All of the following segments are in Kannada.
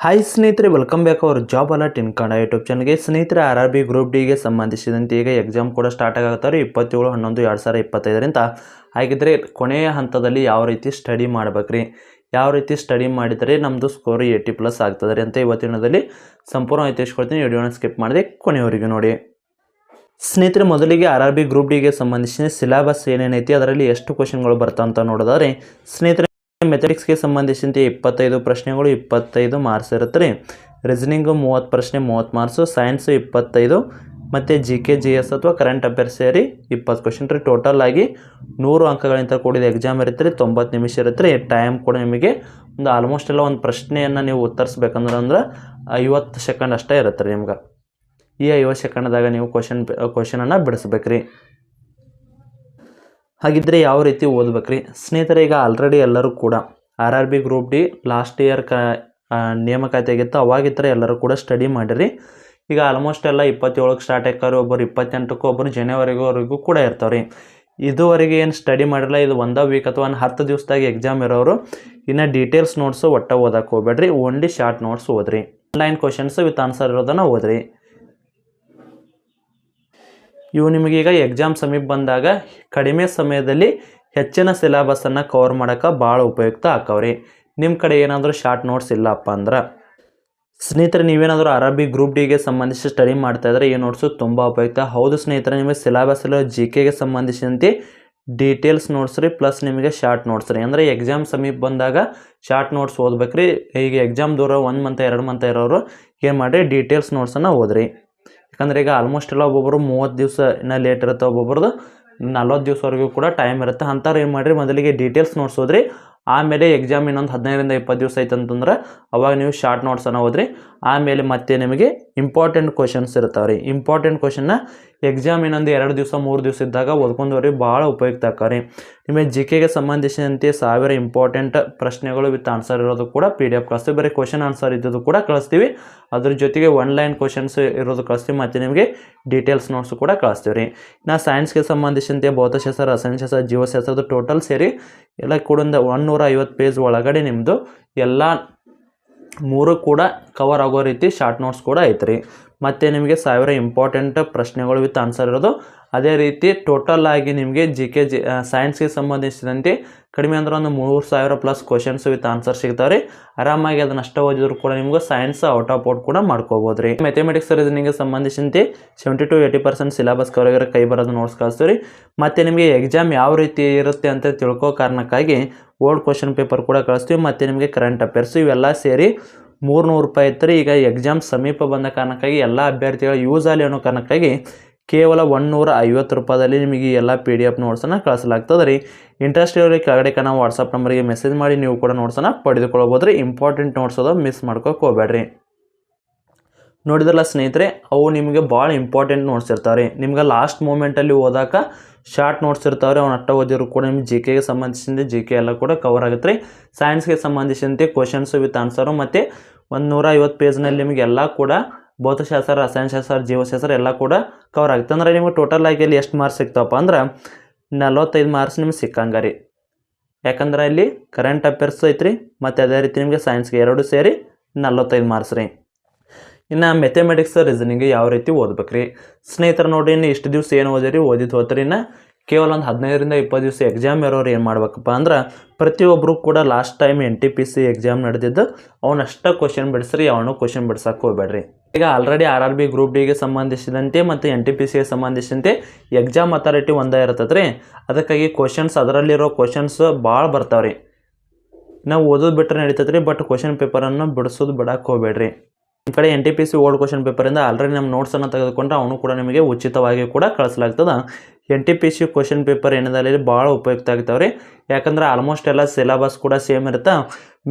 ಹಾಯ್ ಸ್ನೇಹಿತರೆ welcome back our job alert in Kannada YouTube ಚಾನಲ್ಗೆ ಸ್ನೇಹಿತರೆ ಆರ್ ಆರ್ ಬಿ ಗ್ರೂಪ್ ಡಿಗೆ ಸಂಬಂಧಿಸಿದಂತೆ ಈಗ ಎಕ್ಸಾಮ್ ಕೂಡ ಸ್ಟಾರ್ಟ್ ಆಗುತ್ತಾರೆ. ಇಪ್ಪತ್ತೇಳು, ಹನ್ನೊಂದು, ಎರಡು ಸಾವಿರ ಇಪ್ಪತ್ತೈದರಿಂದ. ಹಾಗಿದ್ರೆ ಕೊನೆಯ ಹಂತದಲ್ಲಿ ಯಾವ ರೀತಿ ಸ್ಟಡಿ ಮಾಡ್ಬೇಕ್ರಿ? ಯಾವ ರೀತಿ ಸ್ಟಡಿ ಮಾಡಿದರೆ ನಮ್ಮದು ಸ್ಕೋರ್ ಏಯ್ಟಿ ಪ್ಲಸ್ ಆಗ್ತದೆ ರೀ ಅಂತ ಇವತ್ತಿನದಲ್ಲಿ ಸಂಪೂರ್ಣವಾಗಿ ತಿಳಿಸ್ಕೊಡ್ತೀನಿ. ವಿಡಿಯೋನ ಸ್ಕಿಪ್ ಮಾಡಿದೆ ಕೊನೆಯವರೆಗೆ ನೋಡಿ. ಸ್ನೇಹಿತರೆ, ಮೊದಲಿಗೆ ಆರ್ ಆರ್ ಬಿ ಗ್ರೂಪ್ ಡಿಗೆ ಸಂಬಂಧಿಸಿದ ಸಿಲೆಬಸ್ ಏನೇನೈತಿ, ಅದರಲ್ಲಿ ಎಷ್ಟು ಕ್ವಶನ್ಗಳು ಬರ್ತಾವಂತ ನೋಡೋದಾದ್ರೆ, ಸ್ನೇಹಿತರೆ ಮೆಥಡಿಕ್ಸ್ಗೆ ಸಂಬಂಧಿಸಿದಂತೆ ಇಪ್ಪತ್ತೈದು ಪ್ರಶ್ನೆಗಳು ಇಪ್ಪತ್ತೈದು ಮಾರ್ಕ್ಸ್ ಇರುತ್ತೆ ರೀ ರೀಸನಿಂಗು ಮೂವತ್ತು ಪ್ರಶ್ನೆ ಮೂವತ್ತು ಮಾರ್ಕ್ಸು ಸೈನ್ಸು ಇಪ್ಪತ್ತೈದು, ಮತ್ತು ಜಿ ಕೆ ಜಿ ಎಸ್ ಅಥವಾ ಕರೆಂಟ್ ಅಫೇರ್ಸ್ ಸೇರಿ ಇಪ್ಪತ್ತು ಕ್ವಶನ್ ರೀ ಟೋಟಲ್ ಆಗಿ ನೂರು ಅಂಕಗಳಿಂದ ಕೂಡಿದ ಎಕ್ಸಾಮ್ ಇರುತ್ತೆ ರೀ ತೊಂಬತ್ತು ನಿಮಿಷ ಇರುತ್ತೆ ರೀ ಟೈಮ್ ಕೂಡ ನಿಮಗೆ ಒಂದು ಆಲ್ಮೋಸ್ಟ್ ಎಲ್ಲ ಒಂದು ಪ್ರಶ್ನೆಯನ್ನು ನೀವು ಉತ್ತರಿಸ್ಬೇಕಂದ್ರೆ ಅಂದ್ರೆ ಐವತ್ತು ಸೆಕೆಂಡ್ ಅಷ್ಟೇ ಇರುತ್ತೆ ರೀ ನಿಮ್ಗೆ. ಈ ಐವತ್ತು ಸೆಕೆಂಡ್ದಾಗ ನೀವು ಕ್ವಶನ್ ಕ್ವಶನನ್ನು ಬಿಡಿಸ್ಬೇಕ್ರಿ. ಹಾಗಿದ್ರೆ ಯಾವ ರೀತಿ ಓದ್ಬೇಕ್ರಿ? ಸ್ನೇಹಿತರೆ, ಈಗ ಆಲ್ರೆಡಿ ಎಲ್ಲರೂ ಕೂಡ R R B group D last year ಕ ನೇಮಕಾತಿ ಆಗಿತ್ತು ಅವಾಗಿದ್ದರೆ ಎಲ್ಲರೂ ಕೂಡ ಸ್ಟಡಿ ಮಾಡಿರಿ. ಈಗ ಆಲ್ಮೋಸ್ಟ್ ಎಲ್ಲ ಇಪ್ಪತ್ತೇಳಕ್ಕೆ ಸ್ಟಾರ್ಟ್ ಆಕ್ಕಾರು ಒಬ್ಬರು ಇಪ್ಪತ್ತೆಂಟಕ್ಕೂ ಒಬ್ಬರು ಜನವರಿವರೆಗೂ ಕೂಡ ಇರ್ತಾವೆ ರೀ ಇದುವರೆಗೆ ಏನು ಸ್ಟಡಿ ಮಾಡಿರಲ್ಲ ಇದು ಒಂದ ವೀಕ್ ಅಥವಾ ಒಂದು ಹತ್ತು ದಿವಸದಾಗ ಎಕ್ಸಾಮ್ ಇರೋರು, ಇನ್ನು ಡೀಟೇಲ್ಸ್ ನೋಟ್ಸು ಒಟ್ಟ ಓದಕ್ಕೆ ಹೋಗ್ಬೇಡ್ರಿ. ಓನ್ಲಿ ಶಾರ್ಟ್ ನೋಟ್ಸ್ ಓದ್ರಿ. ಆನ್ಲೈನ್ ಕ್ವಶನ್ಸ್ ವಿತ್ ಆನ್ಸರ್ ಇರೋದನ್ನು ಓದ್ರಿ. ಇವು ನಿಮಗೆ ಈಗ ಎಕ್ಸಾಮ್ ಸಮೀಪ ಬಂದಾಗ ಕಡಿಮೆ ಸಮಯದಲ್ಲಿ ಹೆಚ್ಚಿನ ಸಿಲೆಬಸನ್ನು ಕವರ್ ಮಾಡೋಕ್ಕೆ ಭಾಳ ಉಪಯುಕ್ತ ಆಕವ್ರಿ. ನಿಮ್ಮ ಕಡೆ ಏನಾದರೂ ಶಾರ್ಟ್ ನೋಟ್ಸ್ ಇಲ್ಲಪ್ಪ ಅಂದ್ರೆ? ಸ್ನೇಹಿತರೆ, ನೀವೇನಾದರೂ ಅರಬ್ಬಿ ಗ್ರೂಪ್ ಡಿಗೆ ಸಂಬಂಧಿಸಿ ಸ್ಟಡಿ ಮಾಡ್ತಾ ಇದ್ರೆ ಈ ನೋಟ್ಸು ತುಂಬ ಉಪಯುಕ್ತ. ಹೌದು ಸ್ನೇಹಿತರೆ, ನಿಮಗೆ ಸಿಲೆಬಸ್ ಇಲ್ಲ ಜಿ ಕೆಗೆ ಸಂಬಂಧಿಸಿದಂತೆ ಡೀಟೇಲ್ಸ್ ನೋಟ್ಸ್ ರೀ ಪ್ಲಸ್ ನಿಮಗೆ ಶಾರ್ಟ್ ನೋಟ್ಸ್ ರೀ. ಅಂದರೆ ಎಕ್ಸಾಮ್ ಸಮೀಪ ಬಂದಾಗ ಶಾರ್ಟ್ ನೋಟ್ಸ್ ಓದ್ಬೇಕು ರೀ ಈಗ ಎಕ್ಸಾಮ್ ದೂರ ಒಂದು ಮಂತ್ ಎರಡು ಮಂತ್ ಇರೋರು ಏನು ಮಾಡಿರಿ? ಡೀಟೇಲ್ಸ್ ನೋಟ್ಸನ್ನು ಓದ್ರಿ. ಯಾಕಂದ್ರೆ ಈಗ ಆಲ್ಮೋಸ್ಟ್ ಎಲ್ಲ ಒಬ್ಬೊಬ್ಬರು ಮೂವತ್ತು ದಿವಸ ಇನ್ನ ಲೇಟ್ ಇರುತ್ತೆ ಒಬ್ಬೊಬ್ರದ್ದು ನಲ್ವತ್ತು ದಿವಸವರೆಗೂ ಕೂಡ ಟೈಮ್ ಇರುತ್ತೆ. ಅಂಥವ್ರು ಏನು ಮಾಡಿರಿ, ಮೊದಲಿಗೆ ಡೀಟೇಲ್ಸ್ ನೋಟ್ಸ್ ಓದ್ರಿ ಆಮೇಲೆ ಎಕ್ಸಾಮ್ ಇನ್ನೊಂದು ಹದಿನೈದರಿಂದ ಇಪ್ಪತ್ತು ದಿವಸ ಐತೆ ಅಂತಂದ್ರೆ ಅವಾಗ ನೀವು ಶಾರ್ಟ್ ನೋಟ್ಸನ್ನು ಓದ್ರಿ ಆಮೇಲೆ ಮತ್ತೆ ನಿಮಗೆ ಇಂಪಾರ್ಟೆಂಟ್ ಕ್ವಶನ್ಸ್ ಇರ್ತಾವೆ ರೀ ಇಂಪಾರ್ಟೆಂಟ್ ಕ್ವಶನ್ನ ಎಕ್ಸಾಮ್ ಇನ್ನೊಂದು ಎರಡು ದಿವಸ, ಮೂರು ದಿವಸ ಇದ್ದಾಗ ಓದ್ಕೊಂಡವ್ರಿಗೆ ಭಾಳ ಉಪಯುಕ್ತ ಆಕಾರಿ ನಿಮಗೆ ಜಿ ಕೆಗೆ ಸಂಬಂಧಿಸಿದಂತೆ ಸಾವಿರ ಇಂಪಾರ್ಟೆಂಟ್ ಪ್ರಶ್ನೆಗಳು ವಿತ್ ಆನ್ಸರ್ ಇರೋದು ಕೂಡ ಪಿ ಡಿ ಎಫ್ ಕಳಿಸ್ತೀವಿ. ಬರೀ ಕ್ವಶನ್ ಆನ್ಸರ್ ಇದ್ದದ್ದು ಕೂಡ ಕಳಿಸ್ತೀವಿ. ಅದ್ರ ಜೊತೆಗೆ ಒನ್ ಲೈನ್ ಕ್ವಶನ್ಸ್ ಇರೋದು ಕಳಿಸ್ತೀವಿ ಮತ್ತು ನಿಮಗೆ ಡೀಟೇಲ್ಸ್ ನೋಟ್ಸು ಕೂಡ ಕಳಿಸ್ತೀವಿ ರೀ ನಾ ಸೈನ್ಸ್ಗೆ ಸಂಬಂಧಿಸಿದಂತೆ ಭೌತಶಾಸ್ತ್ರ, ರಸಾಯನಶಾಸ್ತ್ರ, ಜೀವಶಾಸ್ತ್ರದ ಟೋಟಲ್ ಸೇರಿ ಎಲ್ಲ ಕೂಡ ಒಂದು ಒನ್ನೂರ ಐವತ್ತು ಪೇಜ್ ಒಳಗಡೆ ನಿಮ್ಮದು ಎಲ್ಲ ಮೂರು ಕೂಡ ಕವರ್ ಆಗೋ ರೀತಿ ಶಾರ್ಟ್ ನೋಟ್ಸ್ ಕೂಡ ಐತ್ರಿ. ಮತ್ತು ನಿಮಗೆ ಸಾವಿರ ಇಂಪಾರ್ಟೆಂಟ್ ಪ್ರಶ್ನೆಗಳು ವಿತ್ ಆನ್ಸರ್ ಇರೋದು ಅದೇ ರೀತಿ ಟೋಟಲ್ ಆಗಿ ನಿಮಗೆ ಜಿ ಕೆ ಜಿ ಸೈನ್ಸ್ಗೆ ಸಂಬಂಧಿಸಿದಂತೆ ಕಡಿಮೆ ಅಂದ್ರೆ ಒಂದು ಮೂರು ಸಾವಿರ ಪ್ಲಸ್ ಕ್ವಶನ್ಸ್ ವಿತ್ ಆನ್ಸರ್ ಸಿಗ್ತಾವೆ ರೀ ಆರಾಮಾಗಿ ಅದನ್ನ ಅಷ್ಟ ಓದಿದ್ರು ಕೂಡ ನಿಮ್ಗೆ ಸೈನ್ಸ್ ಔಟ್ ಆಫ್ ಔಟ್ ಕೂಡ ಮಾಡ್ಕೋಬೋದು ರೀ ಮೆಥಮೆಟಿಕ್ಸ್ ರೀಸನಿಂಗ್ಗೆ ಸಂಬಂಧಿಸಿದಂತೆ seventy to eighty percent syllabus cover ಕೈ ಬರೋದು ನೋಟ್ಸ್ ಕಳಿಸ್ತೀವಿ ರೀ ಮತ್ತು ನಿಮಗೆ ಎಕ್ಸಾಮ್ ಯಾವ ರೀತಿ ಇರುತ್ತೆ ಅಂತ ತಿಳ್ಕೋ ಕಾರಣಕ್ಕಾಗಿ ಓಲ್ಡ್ ಕ್ವಶನ್ ಪೇಪರ್ ಕೂಡ ಕಳಿಸ್ತೀವಿ. ಮತ್ತು ನಿಮಗೆ ಕರೆಂಟ್ ಅಫೇರ್ಸ್ ಇವೆಲ್ಲ ಸೇರಿ ಮೂರ್ನೂರು ರೂಪಾಯಿ ಇತ್ತು ಈಗ ಎಕ್ಸಾಮ್ ಸಮೀಪ ಬಂದ ಕಾರಣಕ್ಕಾಗಿ ಎಲ್ಲ ಅಭ್ಯರ್ಥಿಗಳು ಯೂಸ್ ಆಗಲಿ ಅನ್ನೋ ಕಾರಣಕ್ಕಾಗಿ ಕೇವಲ ಒನ್ನೂರ ಐವತ್ತು ರೂಪಾಯಿದಲ್ಲಿ ನಿಮಗೆ ಎಲ್ಲ ಪಿ ಡಿ ಎಫ್ ನೋಟ್ಸನ್ನು ಕಳಿಸಲಾಗ್ತದೆ ರೀ ಇಂಟ್ರೆಸ್ಟ್ ಇರೋರಿಗೆ ಕೆಳಗಡೆ ನಾವು ವಾಟ್ಸಪ್ ನಂಬರಿಗೆ ಮೆಸೇಜ್ ಮಾಡಿ, ನೀವು ಕೂಡ ನೋಟ್ಸನ್ನು ಪಡೆದುಕೊಳ್ಬೋದು ರೀ ಇಂಪಾರ್ಟೆಂಟ್ ನೋಟ್ಸ್ ಅದ ಮಿಸ್ ಮಾಡ್ಕೋಕೆ ಹೋಗ್ಬೇಡ್ರಿ. ನೋಡಿದ್ರಲ್ಲ ಸ್ನೇಹಿತರೆ, ಅವು ನಿಮಗೆ ಭಾಳ ಇಂಪಾರ್ಟೆಂಟ್ ನೋಟ್ಸ್ ಇರ್ತಾವೆ ರೀ ನಿಮ್ಗೆ ಲಾಸ್ಟ್ ಮೂಮೆಂಟಲ್ಲಿ ಓದಾಕ ಶಾರ್ಟ್ ನೋಟ್ಸ್ ಇರ್ತಾವೆ ರೀ ಅವ್ನ ಅಟ್ಟ ಓದಿದ್ರು ಕೂಡ ನಿಮ್ಮ ಜಿ ಕೆಗೆ ಸಂಬಂಧಿಸಿದಂತೆ ಜಿ ಕೆ ಎಲ್ಲ ಕೂಡ ಕವರ್ ಆಗುತ್ತೆ. ರೀ ಸೈನ್ಸ್ಗೆ ಸಂಬಂಧಿಸಿದಂತೆ ಕ್ವಶನ್ಸು ವಿತ್ ಆನ್ಸರು ಮತ್ತು ಒಂದು ನೂರ ಐವತ್ತು ಪೇಜ್ನಲ್ಲಿ ನಿಮಗೆಲ್ಲ ಕೂಡ ಭೌತಶಾಸ್ತ್ರ, ರಸಾಯನಶಾಸ್ತ್ರ, ಜೀವಶಾಸ್ತ್ರ ಎಲ್ಲ ಕೂಡ ಕವರ್ ಆಗುತ್ತೆ. ಅಂದ್ರೆ ನಿಮಗೆ ಟೋಟಲ್ ಆಗಿ ಇಲ್ಲಿ ಎಷ್ಟು ಮಾರ್ಕ್ಸ್ ಸಿಗ್ತಾವಪ್ಪ ಅಂದ್ರೆ ನಲ್ವತ್ತೈದು ಮಾರ್ಕ್ಸ್ ನಿಮ್ಗೆ ಸಿಕ್ಕಂಗೆ ರೀ. ಯಾಕಂದ್ರೆ ಇಲ್ಲಿ ಕರೆಂಟ್ ಅಫೇರ್ಸ್ ಐತ್ರಿ, ಮತ್ತು ಅದೇ ರೀತಿ ನಿಮಗೆ ಸೈನ್ಸ್ಗೆ ಎರಡು ಸೇರಿ ನಲವತ್ತೈದು ಮಾರ್ಕ್ಸ್ ರೀ. ಇನ್ನು ಮೆಥಮೆಟಿಕ್ಸ್ ರೀಸನಿಂಗ್ ಯಾವ ರೀತಿ ಓದ್ಬೇಕು ರೀ ಸ್ನೇಹಿತರು ನೋಡಿ ಇನ್ನು ಇಷ್ಟು ದಿವಸ ಏನು ಓದಿರಿ? ಓದಿದ್ದು ಹೋತ್ರಿ ಇನ್ನು ಕೇವಲ ಒಂದು ಹದಿನೈದರಿಂದ ಇಪ್ಪತ್ತು ದಿವಸ ಎಕ್ಸಾಮ್ ಇರೋರು ಏನು ಮಾಡ್ಬೇಕಪ್ಪ ಅಂದ್ರೆ ಪ್ರತಿಯೊಬ್ಬರು ಕೂಡ last time N T P C exam ನಡೆದಿದ್ದು, ಅವನಷ್ಟ ಕ್ವಶನ್ ಬಿಡಿಸ್ರಿ, ಅವನು ಕ್ವಶನ್ ಬಿಡ್ಸಕ್ಕೆ ಹೋಗ್ಬೇಡ್ರಿ. ಈಗ already R R B group ಡಿಗೆ ಸಂಬಂಧಿಸಿದಂತೆ ಮತ್ತು ಎನ್ ಟಿ ಪಿ ಸಿಗೆ ಸಂಬಂಧಿಸಿದಂತೆ ಎಕ್ಸಾಮ್ ಅಥಾರಿಟಿ ಒಂದೇ ಇರ್ತದೆ ರೀ ಅದಕ್ಕಾಗಿ ಕ್ವಶನ್ಸ್ ಅದರಲ್ಲಿರೋ ಕ್ವಶನ್ಸ್ ಭಾಳ ಬರ್ತಾವೆ ರೀ ನಾವು ಓದೋದು ಬಿಟ್ಟರೆ ನಡೀತದೆ ರೀ ಬಟ್ ಕ್ವಶನ್ ಪೇಪರನ್ನು ಬಿಡಿಸೋದು ಬಿಡಕ್ಕೆ ಹೋಗ್ಬೇಡ್ರಿ. ಈ ಕಡೆ N T P C old question ಪೇಪರಿಂದ already ನಮ್ಮ ನೋಟ್ಸನ್ನು ತೆಗೆದುಕೊಂಡ್ರೆ, ಅವನು ಕೂಡ ನಿಮಗೆ ಉಚಿತವಾಗಿ ಕೂಡ ಕಳಿಸಲಾಗ್ತದೆ. N T P C question paper ಏನಿದೆ ಭಾಳ ಉಪಯುಕ್ತ ಆಗ್ತಾವೆ ರೀ ಯಾಕಂದ್ರೆ ಆಲ್ಮೋಸ್ಟ್ ಎಲ್ಲ ಸಿಲೆಬಸ್ ಕೂಡ ಸೇಮ್ ಇರುತ್ತೆ.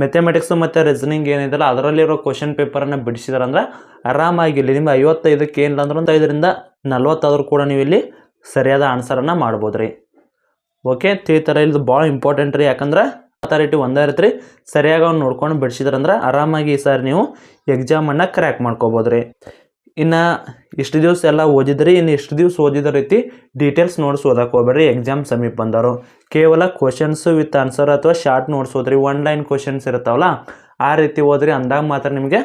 ಮೆಥಮೆಟಿಕ್ಸ್ ಮತ್ತು ರೀಸನಿಂಗ್ ಏನಿದೆಲ್ಲ ಅದರಲ್ಲಿರೋ ಕ್ವಶನ್ ಪೇಪರನ್ನು ಬಿಡಿಸಿದಾರಂದ್ರೆ ಆರಾಮಾಗಿ ಇಲ್ಲಿ ನಿಮ್ಗೆ ಐವತ್ತೈದಕ್ಕೆ ಏನಿಲ್ಲ ಅಂದ್ರೆ ಒಂದು ಐದರಿಂದ ನಲ್ವತ್ತಾದ್ರೂ ಕೂಡ ನೀವು ಇಲ್ಲಿ ಸರಿಯಾದ ಆನ್ಸರನ್ನು ಮಾಡ್ಬೋದು ರೀ ಓಕೆ ಥರ ಇಲ್ಲಿ ಭಾಳ ಇಂಪಾರ್ಟೆಂಟ್ ರೀ. ಯಾಕಂದ್ರೆ ಅಥಾರಿಟಿ ಒಂದೇ ಇರುತ್ತೆ ರೀ. ಸರಿಯಾಗಿ ಅವ್ನು ನೋಡ್ಕೊಂಡು ಬಿಡಿಸಿದ್ರಂದ್ರೆ ಆರಾಮಾಗಿ ಈ ಸಾರಿ ನೀವು ಎಕ್ಸಾಮನ್ನು ಕ್ರ್ಯಾಕ್ ಮಾಡ್ಕೋಬೋದು ರೀ ಇನ್ನು ಇಷ್ಟು ದಿವಸ ಎಲ್ಲ ಓದಿದ್ರಿ, ಇನ್ನು ಇಷ್ಟು ದಿವಸ ಓದಿದ ರೀತಿ ಡೀಟೇಲ್ಸ್ ನೋಟ್ಸ್ ಓದಕ್ಕೆ ಹೋಗ್ಬೇಡ್ರಿ ಎಕ್ಸಾಮ್ ಸಮೀಪ ಬಂದವರು. ಕೇವಲ ಕ್ವಶನ್ಸು ವಿತ್ ಆನ್ಸರ್ ಅಥವಾ ಶಾರ್ಟ್ ನೋಟ್ಸ್ ಓದ್ರಿ ಒನ್ ಲೈನ್ ಕ್ವಶನ್ಸ್ ಇರ್ತಾವಲ್ಲ, ಆ ರೀತಿ ಓದ್ರಿ, ಅಂದಾಗ ಮಾತ್ರ ನಿಮಗೆ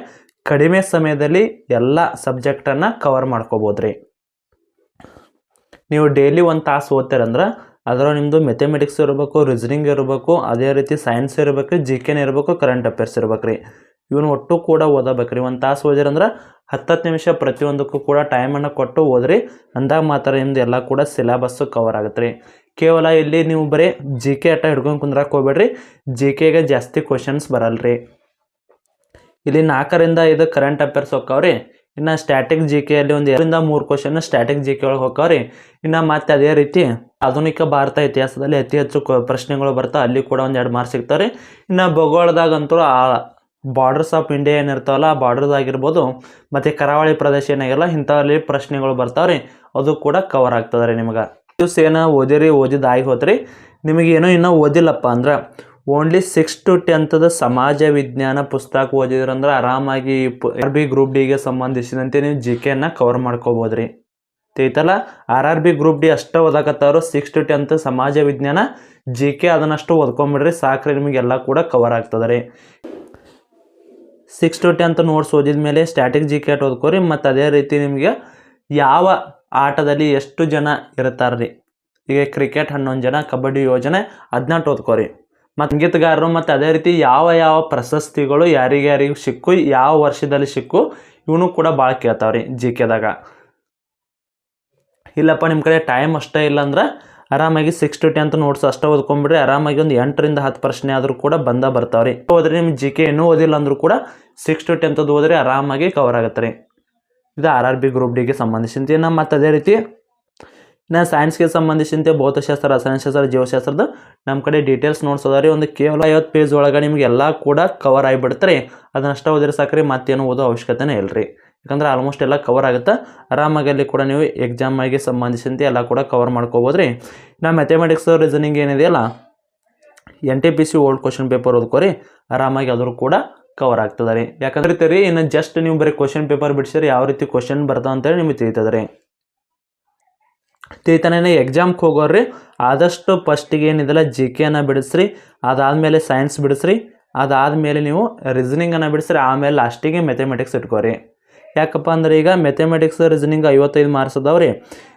ಕಡಿಮೆ ಸಮಯದಲ್ಲಿ ಎಲ್ಲ ಸಬ್ಜೆಕ್ಟನ್ನು ಕವರ್ ಮಾಡ್ಕೋಬೋದು ರೀ ನೀವು ಡೈಲಿ ಒಂದು ತಾಸು ಓದ್ತೀರಂದ್ರೆ ಅದರ ನಿಮ್ಮದು ಮೆಥಮೆಟಿಕ್ಸ್ ಇರಬೇಕು ರೀಸನಿಂಗ್ ಇರಬೇಕು, ಅದೇ ರೀತಿ ಸೈನ್ಸ್ ಇರಬೇಕು ಜಿ ಕೆನ ಇರಬೇಕು ಕರೆಂಟ್ ಅಫೇರ್ಸ್ ಇರ್ಬೇಕು ರೀ ಇವನು ಒಟ್ಟು ಕೂಡ ಓದಬೇಕ್ರಿ. ಒಂದು ತಾಸು ಓದಿರಂದ್ರೆ ಹತ್ತತ್ತು ನಿಮಿಷ ಪ್ರತಿಯೊಂದಕ್ಕೂ ಕೂಡ ಟೈಮನ್ನು ಕೊಟ್ಟು ಓದ್ರಿ. ಅಂದಾಗ ಮಾತ್ರ ನಿಮ್ದು ಎಲ್ಲ ಕೂಡ ಸಿಲೆಬಸ್ಸು ಕವರ್ ಆಗುತ್ತೆ ರೀ ಕೇವಲ ಇಲ್ಲಿ ನೀವು ಬರೀ ಜಿ ಕೆ ಆಟ ಹಿಡ್ಕೊಂಡು ಕುಂದ್ರಕ್ಕೆ ಹೋಗ್ಬೇಡ್ರಿ. ಜಿ ಕೆಗೆ ಜಾಸ್ತಿ ಕ್ವಶನ್ಸ್ ಬರಲ್ರಿ. ಇಲ್ಲಿ ನಾಲ್ಕರಿಂದ ಐದು ಕರೆಂಟ್ ಅಫೇರ್ಸ್ ಹೋಗ್ತಾವ್ರಿ ಇನ್ನು ಸ್ಟ್ಯಾಟಿಕ್ ಜಿ ಕೆಯಲ್ಲಿ ಒಂದು ಎರಡರಿಂದ ಮೂರು ಕ್ವಶನ್ ಸ್ಟ್ಯಾಟಿಕ್ ಜಿ ಕೆ ಒಳಗೆ ಹೋಗ್ತಾವ್ರಿ ಇನ್ನು ಮತ್ತೆ ಅದೇ ರೀತಿ ಆಧುನಿಕ ಭಾರತ ಇತಿಹಾಸದಲ್ಲಿ ಅತಿ ಹೆಚ್ಚು ಪ್ರಶ್ನೆಗಳು ಬರ್ತಾವೆ ಅಲ್ಲಿ ಕೂಡ ಒಂದು ಎರಡು ಮಾರ್ಕ್ಸ್ ಸಿಗ್ತಾವ್ರಿ. ಇನ್ನು ಭೂಗೋಳದಾಗಂತೂ ಆ ಬಾರ್ಡರ್ಸ್ ಆಫ್ ಇಂಡಿಯಾ ಏನಿರ್ತಾವಲ್ಲ ಆಗಿರ್ಬೋದು, ಮತ್ತು ಕರಾವಳಿ ಪ್ರದೇಶ ಏನಾಗಿರಲ್ಲ ಇಂಥವ್ರಲ್ಲಿ ಪ್ರಶ್ನೆಗಳು ಬರ್ತಾವೆ ರೀ ಅದು ಕೂಡ ಕವರ್ ಆಗ್ತದೆ ರೀ ನಿಮಗೆ. ನ್ಯೂಸ್ ಏನು ಓದಿರಿ ಓದಿದ ಆಗಿ ಹೋತ್ರಿ. ನಿಮಗೇನೋ ಇನ್ನೂ ಓದಿಲ್ಲಪ್ಪ ಅಂದ್ರೆ ಓನ್ಲಿ ಸಿಕ್ಸ್ ಟು ಟೆಂತದ ಸಮಾಜ ವಿಜ್ಞಾನ ಪುಸ್ತಕ ಓದಿದ್ರಂದ್ರೆ ಆರಾಮಾಗಿ ಆರ್ ಬಿ ಗ್ರೂಪ್ ಡಿಗೆ ಸಂಬಂಧಿಸಿದಂತೆ ನೀವು ಜಿ ಕೆನ ಕವರ್ ಮಾಡ್ಕೋಬೋದು ರೀ. ತೈತಲ್ಲ R R B group D ಅಷ್ಟೇ ಓದಾಕತ್ತಾರು ಸಿಕ್ಸ್ ಟು ಟೆಂತ್ ಸಮಾಜ ವಿಜ್ಞಾನ ಜಿ ಕೆ ಅದನ್ನಷ್ಟು ಓದ್ಕೊಂಬಿಡ್ರಿ, ಸಾಕ್ರಿ ನಿಮಗೆಲ್ಲ ಕೂಡ ಕವರ್ ಆಗ್ತದೆ ರೀ. ಸಿಕ್ಸ್ ಟು ಟೆಂತ್ ನೋಟ್ಸ್ ಓದಿದ ಮೇಲೆ ಸ್ಟ್ಯಾಟಿಕ್ ಜಿ ಕೆ ಓದ್ಕೋರಿ, ಮತ್ತು ಅದೇ ರೀತಿ ನಿಮಗೆ ಯಾವ ಆಟದಲ್ಲಿ ಎಷ್ಟು ಜನ ಇರ್ತಾರೆ ರೀ ಈಗ ಕ್ರಿಕೆಟ್ ಹನ್ನೊಂದು ಜನ, ಕಬಡ್ಡಿ ಯೋಜನೆ ಜನ, ಹದಿನೆಂಟು ಓದ್ಕೋರಿ. ಮತ್ತು ಸಂಗೀತಗಾರರು ಮತ್ತು ಅದೇ ರೀತಿ ಯಾವ ಯಾವ ಪ್ರಶಸ್ತಿಗಳು ಯಾರಿಗೆ ಯಾರಿಗೂ ಸಿಕ್ಕು, ಯಾವ ವರ್ಷದಲ್ಲಿ ಸಿಕ್ಕು, ಇವನು ಕೂಡ ಭಾಳ ಕೇಳ್ತಾವ್ರಿ ಜಿ ಕೆದಾಗ ಇಲ್ಲಪ್ಪ ನಿಮ್ಮ ಕಡೆ ಟೈಮ್ ಅಷ್ಟೇ ಇಲ್ಲ ಅಂದ್ರೆ ಆರಾಮಾಗಿ ಸಿಕ್ಸ್ ಟು ಟೆಂತ್ ನೋಟ್ಸ್ ಅಷ್ಟೇ ಓದ್ಕೊಂಡ್ಬಿಡ್ರಿ, ಆರಾಮಾಗಿ ಒಂದು ಎಂಟರಿಂದ ಹತ್ತು ಪ್ರಶ್ನೆ ಆದರೂ ಕೂಡ ಬಂದ ಬರ್ತಾವ್ರಿ. ಹೋದ್ರೆ ನಿಮ್ಮ ಜಿ ಕೆ ಏನೂ ಓದಿಲ್ಲ ಅಂದರೂ ಕೂಡ ಸಿಕ್ಸ್ ಟು ಟೆಂತದ್ದು ಹೋದರೆ ಆರಾಮಾಗಿ ಕವರ್ ಆಗುತ್ತೆ ರೀ. ಇದು ಆರ್ ಆರ್ ಬಿ ಗ್ರೂಪ್ ಡಿಗೆ ಸಂಬಂಧಿಸಿದಂತೆ ಇನ್ನು ಮತ್ತು ಅದೇ ರೀತಿ ನಾ ಸೈನ್ಸ್ಗೆ ಸಂಬಂಧಿಸಿದಂತೆ ಭೌತಶಾಸ್ತ್ರ, ರಸಾಯನಶಾಸ್ತ್ರ, ಜೀವಶಾಸ್ತ್ರದ ನಮ್ಮ ಕಡೆ ಡೀಟೇಲ್ಸ್ ನೋಟ್ಸ್ ಅದಾವ ರೀ? ಒಂದು ಕೇವಲ ಐವತ್ತು ಪೇಜ್ ಒಳಗೆ ನಿಮಗೆ ಎಲ್ಲ ಕೂಡ ಕವರ್ ಆಗಿಬಿಡ್ತಾರೆ ಅದನ್ನಷ್ಟೇ ಓದಿರಿ ಸಾಕ್ರಿ, ಮತ್ತೇನು ಓದೋ ಅವಶ್ಯಕತೆನೇ ಇಲ್ಲ ರೀ ಯಾಕಂದ್ರೆ ಆಲ್ಮೋಸ್ಟ್ ಎಲ್ಲ ಕವರ್ ಆಗುತ್ತೆ. ಆರಾಮಾಗಿ ಅಲ್ಲಿ ಕೂಡ ನೀವು ಎಕ್ಸಾಮಿಗೆ ಸಂಬಂಧಿಸಿದಂತೆ ಎಲ್ಲ ಕೂಡ ಕವರ್ ಮಾಡ್ಕೋಬೋದು ರೀ. ನಾ ಮ್ಯಾಥಮೆಟಿಕ್ಸ್ ರೀಸನಿಂಗ್ ಏನಿದೆಯಲ್ಲ N T P C old question paper ಓದ್ಕೋರಿ ಆರಾಮಾಗಿ ಅದರೂ ಕೂಡ ಕವರ್ ಆಗ್ತದೆ ರೀ. ಯಾಕಂದ್ರೆ ರೀ ಇನ್ನು ಜಸ್ಟ್ ನೀವು ಬರೀ ಕ್ವಶನ್ ಪೇಪರ್ ಬಿಡಿಸಿರಿ, ಯಾವ ರೀತಿ ಕ್ವಶನ್ ಬರ್ತದೆ ಅಂತೇಳಿ ನಿಮಗೆ ತಿಳಿತದೆ ರೀ. ತಿಳಿತಾನೆ ಎಕ್ಸಾಮ್ಗೆ ಹೋಗೋರಿ ಆದಷ್ಟು ಫಸ್ಟಿಗೆ ಏನಿದೆಲ್ಲ ಜಿ ಕೆನ ಬಿಡಿಸ್ರಿ, ಅದಾದಮೇಲೆ ಸೈನ್ಸ್ ಬಿಡಿಸ್ರಿ, ಅದಾದಮೇಲೆ ನೀವು ರೀಸನಿಂಗನ್ನು ಬಿಡಿಸ್ರಿ, ಆಮೇಲೆ ಲಾಸ್ಟಿಗೆ ಮೆಥಮೆಟಿಕ್ಸ್ ಇಟ್ಕೋರಿ. ಯಾಕಪ್ಪ ಅಂದ್ರೆ ಈಗ ಮೆಥಮೆಟಿಕ್ಸ್ ರೀಸನಿಂಗ್ ಐವತ್ತೈದು ಮಾರ್ಕ್ಸ್ ಅದಾವ್ರಿ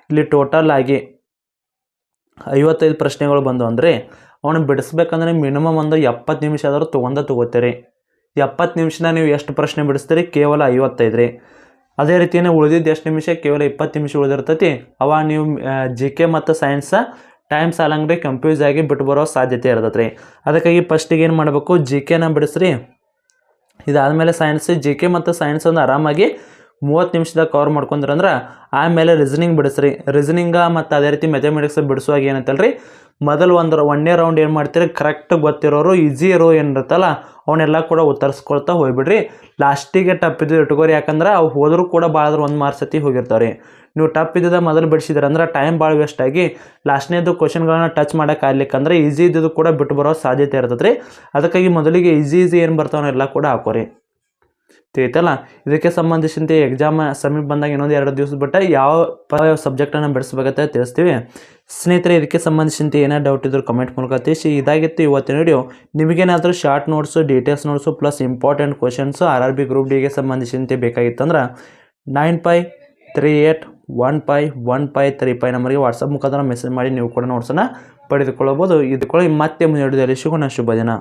ಇಲ್ಲಿ ಟೋಟಲ್ ಆಗಿ ಐವತ್ತೈದು ಪ್ರಶ್ನೆಗಳು ಬಂದವು ಅಂದರೆ, ಅವನು ಬಿಡಿಸ್ಬೇಕಂದ್ರೆ ಮಿನಿಮಮ್ ಒಂದು ಎಪ್ಪತ್ತು ನಿಮಿಷ ಆದರೂ ತೊಗೊಂಡ ತೊಗೋತೀರಿ. ಎಪ್ಪತ್ತು ನಿಮಿಷನ ನೀವು ಎಷ್ಟು ಪ್ರಶ್ನೆ ಬಿಡಿಸ್ತೀರಿ? ಕೇವಲ ಐವತ್ತೈದು ರೀ ಅದೇ ರೀತಿಯೇ ಉಳಿದಿದ್ದು ಎಷ್ಟು ನಿಮಿಷ? ಕೇವಲ ಇಪ್ಪತ್ತು ನಿಮಿಷ ಉಳಿದಿರ್ತೈತಿ. ಅವ ನೀವು ಜಿ ಕೆ ಮತ್ತು ಸೈನ್ಸ ಟೈಮ್ ಸಾಲಂಗ್ರಿ ಕನ್ಫ್ಯೂಸ್ ಆಗಿ ಬಿಟ್ಟು ಬರೋ ಸಾಧ್ಯತೆ ಇರ್ತೈತೆ ರೀ ಅದಕ್ಕಾಗಿ ಫಸ್ಟಿಗೆ ಏನು ಮಾಡಬೇಕು? ಜಿ ಕೆನ ಬಿಡಿಸ್ರಿ. ಇದಾದಮೇಲೆ ಸೈನ್ಸ್ ಜಿ ಕೆ ಮತ್ತು ಸೈನ್ಸ್ ಒಂದು ಆರಾಮಾಗಿ ಮೂವತ್ತು ನಿಮಿಷದಾಗ ಕವರ್ ಮಾಡ್ಕೊಂಡ್ರಂದ್ರೆ ಆಮೇಲೆ ರೀಸನಿಂಗ್ ಬಿಡಿಸ್ರಿ. ರೀಸನಿಂಗ ಮತ್ತು ಅದೇ ರೀತಿ ಮೆಥಮೆಟಿಕ್ಸ್ ಬಿಡಿಸುವಾಗ ಏನಂತಲ್ರಿ ಮೊದಲು ಒಂದು ಒನ್ನೇ ರೌಂಡ್ ಏನು ಮಾಡ್ತೀರಿ? ಕರೆಕ್ಟ್ ಗೊತ್ತಿರೋರು ಈಸಿ ಇರೋ ಏನಿರುತ್ತಲ್ಲ, ಅವನ್ನೆಲ್ಲ ಕೂಡ ಉತ್ತರಿಸ್ಕೊಳ್ತಾ ಹೋಗ್ಬಿಡ್ರಿ. ಲಾಸ್ಟಿಗೆ ಟಪ್ ಇದ್ದು ಇಟ್ಕೋರಿ, ಯಾಕಂದ್ರೆ ಅವು ಹೋದರೂ ಕೂಡ ಭಾಳ ಒಂದು ಮಾರ್ಕ್ಸ್ ಸತಿ ಹೋಗಿರ್ತಾವೆ ರೀ ನೀವು ಟಪ್ ಇದ್ದಿದ್ದ ಮೊದಲು ಬಿಡಿಸಿದ್ರೆ ಅಂದ್ರೆ ಟೈಮ್ ಭಾಳ ವೇಸ್ಟ್ ಆಗಿ ಲಾಸ್ಟ್ನೇದು ಕ್ವಶನ್ಗಳನ್ನ ಟಚ್ ಮಾಡೋಕೆ ಆಗ್ಲಿಕ್ಕಂದ್ರೆ ಈಸಿ ಇದ್ದಿದ್ದು ಕೂಡ ಬಿಟ್ಟು ಬರೋ ಸಾಧ್ಯತೆ ಇರ್ತದೆ ರೀ ಅದಕ್ಕಾಗಿ ಮೊದಲಿಗೆ ಈಸಿ ಈಸಿ ಏನು ಬರ್ತಾವನ್ನೆಲ್ಲ ಕೂಡ ಹಾಕೋರಿ. ತಿಳಿತಲ್ಲ? ಇದಕ್ಕೆ ಸಂಬಂಧಿಸಿದಂತೆ ಎಕ್ಸಾಮ್ ಸಮೀಪ ಬಂದಾಗ ಇನ್ನೊಂದು ಎರಡು ದಿವಸ ಬಿಟ್ಟು ಯಾವ ಸಬ್ಜೆಕ್ಟನ್ನು ಬಿಡಿಸ್ಬೇಕಂತ ತಿಳಿಸ್ತೀವಿ. ಸ್ನೇಹಿತರೆ, ಇದಕ್ಕೆ ಸಂಬಂಧಿಸಿದಂತೆ ಏನೇ ಡೌಟ್ ಇದ್ರೂ ಕಮೆಂಟ್ ಮೂಲಕ ತಿಳಿಸಿ. ಇದಾಗಿತ್ತು ಇವತ್ತಿನ ವಿಡಿಯೋ ನಿಮಗೇನಾದರೂ short notes details notes plus important questions R R B group ಡಿಗೆ ಸಂಬಂಧಿಸಿದಂತೆ ಬೇಕಾಗಿತ್ತಂದ್ರೆ nine five three eight one five one five three five ನಂಬರಿಗೆ ವಾಟ್ಸಪ್ ಮುಖಾಂತರ ಮೆಸೇಜ್ ಮಾಡಿ ನೀವು ಕೂಡ ನೋಟ್ಸನ್ನು ಪಡೆದುಕೊಳ್ಳಬಹುದು. ಇದಕ್ಕೊಳ್ಳಿ ಮತ್ತೆ ಮುಂದೆ ಸಿಗೋಣ. ಶುಭ ದಿನ.